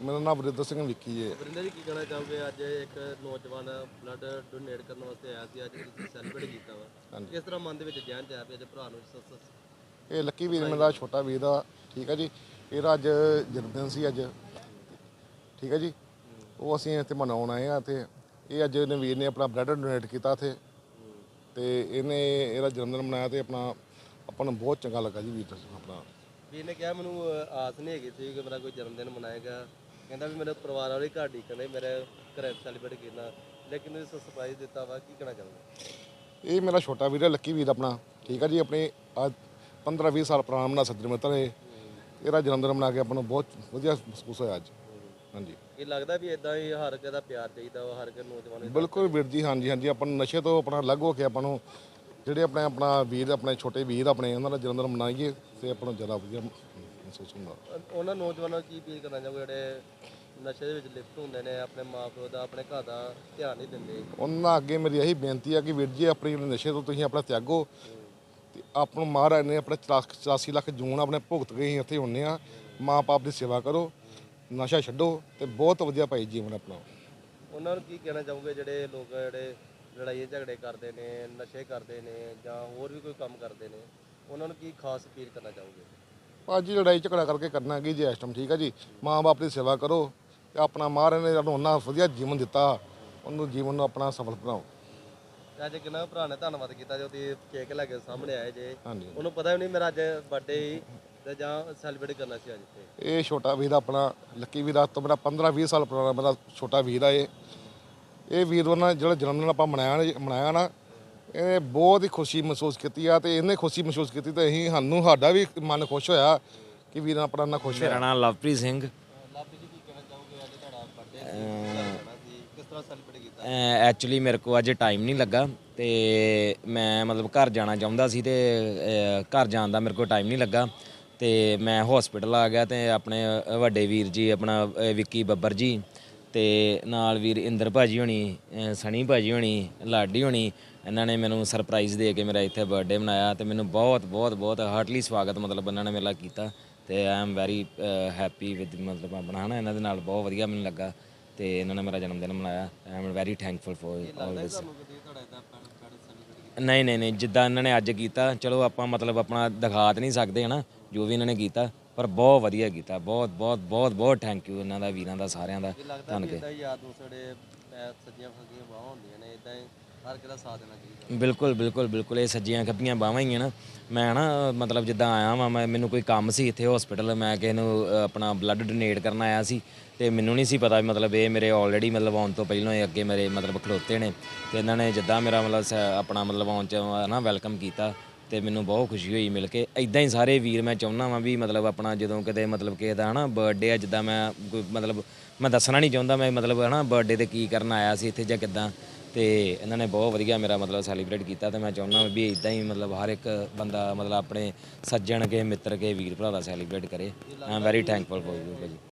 ਮੇਰਾ ਨਾਮ ਵਰਿੰਦਰ ਸਿੰਘ ਵਿੱਕੀ ਹੈ। ਵਰਿੰਦਰ ਜੀ ਕੀ ਕਹਿਣਾ ਚਾਹੋਗੇ? ਅੱਜ ਇੱਕ ਨੌਜਵਾਨ ਬਲੱਡ ਡੋਨੇਟ ਕਰਨ ਵਾਸਤੇ ਆਇਆ ਸੀ ਅੱਜ ਤੁਸੀਂ ਸੈਲੀਬ੍ਰੇਟ ਕੀਤਾ ਵਾ। ਕਿਸ ਤਰ੍ਹਾਂ ਮਨ ਦੇ ਵਿੱਚ ਚ ਆਇਆ ਵੀ ਅੱਜ ਭਰਾ ਨੂੰ ਸ- ਸ- ਇਹ ਲੱਕੀ ਵੀਰ ਮੇਰਾ ਛੋਟਾ ਵੀਰ ਦਾ ਠੀਕ ਹੈ ਜੀ? ਇਹਦਾ ਅੱਜ ਜਨਮ ਦਿਨ ਸੀ ਅੱਜ। ਠੀਕ ਹੈ ਜੀ? ਉਹ ਅਸੀਂ ਇੱਥੇ ਮਨਾਉਣ ਆਏ ਆ ਤੇ ਇਹ ਅੱਜ ਵੀਰ ਨੇ ਆਪਣਾ ਬਲੱਡ ਡੋਨੇਟ ਕੀਤਾ ਇੱਥੇ। ਤੇ ਇਹਨੇ ਇਹਦਾ ਜਨਮ ਦਿਨ ਮਨਾਇਆ ਤੇ ਆਪਣਾ ਆਪਾਂ ਨੂੰ ਬਹੁਤ ਚੰਗਾ ਲੱਗਾ ਜੀ ਵੀਰ ਦਾ ਆਪਣਾ। ਵੀਰ ਨੇ ਕਿਹਾ ਮੈਨੂੰ ਆਸ ਨਹੀਂ ਹੈਗੀ ਸੀ ਕਿ ਮੇਰਾ ਕੋਈ ਜਨਮ ਦਿਨ ਮਨਾਏਗਾ। ਕਹਿੰਦਾ ਵੀ ਮੇਰੇ ਪਰਿਵਾਰ ਵਾਲੇ ਘਰ ਢੀਕਣੇ ਮੇਰੇ ਘਰੇ ਸੈਲੀਬ੍ਰੇਟ ਕਰਨਾ ਲੇਕਿਨ ਤੁਸੀਂ ਸਰਪ੍ਰਾਈਜ਼ ਦਿੱਤਾ ਵਾ ਕੀ ਕਹਿਣਾ ਚਾਹੋਗੇ? ਇਹ ਮੇਰਾ ਛੋਟਾ ਵੀਰ ਹੈ ਲੱਕੀ ਵੀਰ ਆਪਣਾ। ਠੀਕ ਹੈ ਜੀ ਆਪਣੇ ਅੱਜ 15 20 ਸਾਲ ਪੁਰਾਣਾ ਮੇਰਾ ਸੱਜਣ ਮਿੱਤਰ ਹੈ। ਇਹਦਾ ਜਨਮ ਦਿਨ ਮਨਾ ਕੇ ਆਪਾਂ ਨੂੰ ਬਹੁਤ ਵਧੀਆ ਮਹਿਸੂਸ ਹੋਇਆ ਅੱਜ। ਹਾਂਜੀ। ਇਹ ਲੱਗਦਾ ਵੀ ਇਦਾਂ ਹੀ ਹਰ ਇੱਕ ਦਾ ਪਿਆਰ ਚਾਹੀਦਾ ਵਾ ਹਰ ਇੱਕ ਨੌਜਵਾਨ ਨੂੰ। ਬਿਲਕੁਲ ਵੀਰ ਜੀ ਹਾਂਜੀ ਹਾਂਜੀ। ਆਪਾਂ ਨੂੰ ਨਸ਼ੇ ਤੋਂ ਆਪਣਾ ਅਲੱਗ ਹੋ ਕੇ ਆਪਾਂ ਨੂੰ ਜਿਹੜੇ ਆਪਣੇ ਆਪਣਾ ਵੀਰ ਆਪਣੇ ਛੋਟੇ ਵੀਰ ਆਪਣੇ ਉਹਨਾਂ ਦਾ ਜਨਮ ਦਿਨ ਮਨਾਈਏ ਤੇ ਆਪਾਂ ਨੂੰ ਜ਼ਿਆਦਾ ਵਧੀਆ ਮਹਿਸੂਸ ਹੁੰਦਾ ਉਹਨਾਂ ਨੌਜਵਾਨਾਂ ਨੂੰ ਕੀ ਅਪੀਲ ਕਰਨਾ ਚਾਹੋਗੇ? ਜਿਹੜੇ ਨਸ਼ੇ ਦੇ ਵਿੱਚ ਲਿਪਤ ਹੁੰਦੇ ਨੇ ਆਪਣੇ ਮਾਪਿਓ ਦਾ ਆਪਣੇ ਘਰ ਦਾ ਧਿਆਨ ਨਹੀਂ ਦਿੰਦੇ। ਉਹਨਾਂ ਅੱਗੇ ਮੇਰੀ ਇਹੀ ਬੇਨਤੀ ਆ ਕਿ ਵੀਰ ਜੀ ਆਪਣੀ ਨਸ਼ੇ ਤੋਂ ਤੁਸੀਂ ਆਪਣਾ ਤਿਆਗੋ ਤੇ ਆਪ ਨੂੰ ਮਹਾਰਾਜ ਨੇ ਆਪਣੇ 84 ਲੱਖ ਜੂਨ ਆਪਣੇ ਭੁਗਤ ਕੇ ਅਸੀਂ ਇੱਥੇ ਹੁੰਨੇ ਆ। ਮਾਂ ਬਾਪ ਦੀ ਸੇਵਾ ਕਰੋ ਨਸ਼ਾ ਛੱਡੋ ਤੇ ਬਹੁਤ ਵਧੀਆ ਭਾਈ ਜੀਵਨ ਆਪਣਾ। ਉਹਨਾਂ ਨੂੰ ਕੀ ਕਹਿਣਾ ਚਾਹੋਗੇ? ਜਿਹੜੇ ਲੋਕ ਜਿਹੜੇ ਲੜਾਈ ਝਗੜੇ ਕਰਦੇ ਨੇ ਨਸ਼ੇ ਕਰਦੇ ਨੇ ਜਾਂ ਹੋਰ ਵੀ ਕੋਈ ਕੰਮ ਕਰਦੇ ਨੇ ਉਹਨਾਂ ਨੂੰ ਕੀ ਖਾਸ ਅਪੀਲ ਕਰਨਾ ਚਾਹੋਗੇ? ਭਾਜੀ ਲੜਾਈ ਝਗੜਾ ਕਰਕੇ ਕਰਨਾ ਕੀ ਜੀ ਇਸ ਟਾਈਮ ਠੀਕ ਹੈ ਜੀ? ਮਾਂ ਬਾਪ ਦੀ ਸੇਵਾ ਕਰੋ ਤੇ ਆਪਣਾ ਮਹਾਰਾਜ ਨੇ ਸਾਨੂੰ ਉਹਨਾਂ ਵਧੀਆ ਜੀਵਨ ਦਿੱਤਾ ਉਹਨੂੰ ਜੀਵਨ ਨੂੰ ਆਪਣਾ ਸਫਲ ਬਣਾਓ। ਅੱਜ ਕਿੰਨਾ ਭਰਾ ਨੇ ਧੰਨਵਾਦ ਕੀਤਾ ਜੋ ਤੁਸੀਂ ਕੇਕ ਲੈ ਕੇ ਸਾਹਮਣੇ ਆਏ ਜੇ। ਹਾਂਜੀ। ਉਹਨੂੰ ਪਤਾ ਵੀ ਨਹੀਂ ਮੇਰਾ ਅੱਜ ਬਰਥਡੇ ਹੀ ਤੇ ਜਾਂ ਸੈਲੀਬ੍ਰੇਟ ਕਰਨਾ ਸੀ ਅੱਜ ਇੱਥੇ। ਇਹ ਛੋਟਾ ਵੀਰ ਆਪਣਾ ਲੱਕੀ ਵੀਰ ਅੱਜ ਤੋਂ ਮੇਰਾ 15 20 ਸਾਲ ਪੁਰਾਣਾ ਮੇਰਾ ਛੋਟਾ ਵੀਰ ਆ ਇਹ। ਇਹ ਵੀਰ ਉਹਨਾਂ ਜਿਹੜਾ ਜਨਮ ਦਿਨ ਆਪਾਂ ਮਨਾਇਆ ਮਨਾਇਆ ਨਾ ਇਹ ਬਹੁਤ ਹੀ ਖੁਸ਼ੀ ਮਹਿਸੂਸ ਕੀਤੀ ਆ ਤੇ ਇਹਨੇ ਖੁਸ਼ੀ ਮਹਿਸੂਸ ਕੀਤੀ ਤੇ ਅਸੀਂ ਸਾਨੂੰ ਸਾਡਾ ਵੀ ਮਨ ਖੁਸ਼ ਹੋਇਆ ਕਿ ਵੀਰ ਆਪਣਾ ਨਾ ਖੁਸ਼ ਮੇਰਾ ਹੋਇਆ। ਨਾਮ ਲਵਪ੍ਰੀਤ ਸਿੰਘ। ਐਕਚੁਅਲੀ ਮੇਰੇ ਕੋ ਅੱਜ ਟਾਈਮ ਨਹੀਂ ਲੱਗਾ ਤੇ ਮੈਂ ਮਤਲਬ ਘਰ ਜਾਣਾ ਚਾਹੁੰਦਾ ਸੀ ਤੇ ਅਹ, ਘਰ ਜਾਣ ਦਾ ਮੇਰੇ ਕੋ ਟਾਈਮ ਨਹੀਂ ਲੱਗਾ ਤੇ ਮੈਂ ਹਸਪੀਟਲ ਆ ਗਿਆ ਤੇ ਆਪਣੇ ਅ, ਵੱਡੇ ਵੀਰ ਜੀ ਆਪਣਾ ਅ, ਵਿੱਕੀ ਬੱਬਰ ਜੀ ਤੇ ਨਾਲ ਵੀਰ ਇੰਦਰ ਭਾਜੀ ਹੋਣੀ ਅ, ਸਣੀ ਭਾਜੀ ਹੋਣੀ ਲਾਡੀ ਹੋਣੀ ਇਹਨਾਂ ਨੇ ਮੈਨੂੰ ਸਰਪ੍ਰਾਈਜ਼ ਦੇ ਕੇ ਮੇਰਾ ਇੱਥੇ ਬਰਥਡੇ ਮਨਾਇਆ ਤੇ ਮੈਨੂੰ ਬਹੁਤ ਬਹੁਤ ਬਹੁਤ ਹਾਰਟਲੀ ਸਵਾਗਤ ਮਤਲਬ ਇਹਨਾਂ ਨੇ ਮੇਰਾ ਕੀਤਾ ਤੇ I am very happy with ਮਤਲਬ ਆਪਣਾ ਹਨਾ ਇਹਨਾਂ ਦੇ ਨਾਲ ਬਹੁਤ ਵਧੀਆ ਮੈਨੂੰ ਲੱਗਾ ਤੇ ਇਹਨਾਂ ਨੇ ਮੇਰਾ ਜਨਮ ਦਿਨ ਮਨਾਇਆ I am very thankful for all this ਨਹੀਂ ਨਹੀਂ ਨਹੀਂ ਜਿੱਦਾਂ ਇਹਨਾਂ ਨੇ ਅੱਜ ਕੀਤਾ ਚਲੋ ਆਪਾਂ ਮਤਲਬ ਆਪਣਾ ਦਿਖਾ ਤਾਂ ਨਹੀਂ ਸਕਦੇ ਹਨਾ ਜੋ ਵੀ ਇਹਨਾਂ ਨੇ ਕੀਤਾ। ਪਰ ਬਹੁਤ ਵਧੀਆ ਕੀਤਾ ਬਹੁਤ ਬਹੁਤ ਬਹੁਤ ਬਹੁਤ ਥੈਂਕ ਯੂ ਇਹਨਾਂ ਦਾ ਵੀਰਾਂ ਦਾ ਸਾਰਿਆਂ ਦਾ ਲੱਗਦਾ ਕੇ। ਇਦਾਂ ਸੱਜੀਆਂ ਫਸੀਆਂ ਬਾਹਾਂ ਹੁੰਦੀਆਂ ਨੇ ਇਦਾਂ ਹੀ ਹਰ ਕਿਹਦਾ ਸਾਥ ਦੇਣਾ ਚਾਹੀਦਾ। ਬਿਲਕੁਲ ਬਿਲਕੁਲ ਬਿਲਕੁਲ ਇਹ ਸੱਜੀਆਂ ਖੱਬੀਆਂ ਬਾਹਾਂ ਹੀ ਆ ਨਾ। ਮੈਂ ਨਾ ਮਤਲਬ ਜਿੱਦਾਂ ਆਇਆ ਵਾਂ ਮੈਂ ਮੈਨੂੰ ਕੋਈ ਕੰਮ ਸੀ ਇੱਥੇ ਹਸਪੀਟਲ ਮੈਂ ਕਿਸੇ ਨੂੰ ਆਪਣਾ ਬਲੱਡ ਡੋਨੇਟ ਕਰਨ ਆਇਆ ਸੀ ਤੇ ਮੈਨੂੰ ਨਹੀਂ ਸੀ ਪਤਾ ਮਤਲਬ ਇਹ ਮੇਰੇ ਆਲਰੇਡੀ ਮਤਲਬ ਆਉਣ ਤੋਂ ਪਹਿਲਾਂ ਹੀ ਅੱਗੇ ਮੇਰੇ ਮਤਲਬ ਖਲੋਤੇ ਨੇ ਤੇ ਇਹਨਾਂ ਨੇ ਜਿੱਦਾਂ ਮੇਰਾ ਮਤਲਬ ਆਪਣਾ ਮਤਲਬ ਆਉਣ ਚ ਨਾ ਵੈਲਕਮ ਕੀਤਾ ਤੇ ਮੈਨੂੰ ਬਹੁਤ ਖੁਸ਼ੀ ਹੋਈ ਮਿਲ ਕੇ। ਇਦਾਂ ਹੀ ਸਾਰੇ ਵੀਰ ਮੈਂ ਚਾਹੁੰਦਾ ਵਾਂ ਵੀ ਮਤਲਬ ਆਪਣਾ ਜਦੋਂ ਕਿਤੇ ਮਤਲਬ ਕਿਸੇ ਦਾ ਹਨਾ ਬਰਥਡੇ ਆ, ਜਿੱਦਾਂ ਮੈਂ ਕੋਈ ਮਤਲਬ ਮੈਂ ਦੱਸਣਾ ਨਹੀਂ ਚਾਹੁੰਦਾ ਮੈਂ ਮਤਲਬ ਹਨਾ ਬਰਥਡੇ ਤੇ ਕੀ ਕਰਨ ਆਇਆ ਸੀ ਇੱਥੇ ਜਾਂ ਕਿੱਦਾਂ। ਤੇ ਇਹਨਾਂ ਨੇ ਬਹੁਤ ਵਧੀਆ ਮੇਰਾ ਮਤਲਬ ਸੈਲੀਬ੍ਰੇਟ ਕੀਤਾ ਤੇ ਮੈਂ ਚਾਹੁੰਦਾ ਵੀ ਇਦਾਂ ਹੀ ਮਤਲਬ ਹਰ ਇੱਕ ਬੰਦਾ ਮਤਲਬ ਆਪਣੇ ਸੱਜਣ ਕੇ ਮਿੱਤਰ ਕੇ ਵੀਰ ਭਰਾ ਦਾ ਸੈਲੀਬ੍ਰੇਟ ਕਰੇ। I am very thankful for you ਭਾਜੀ।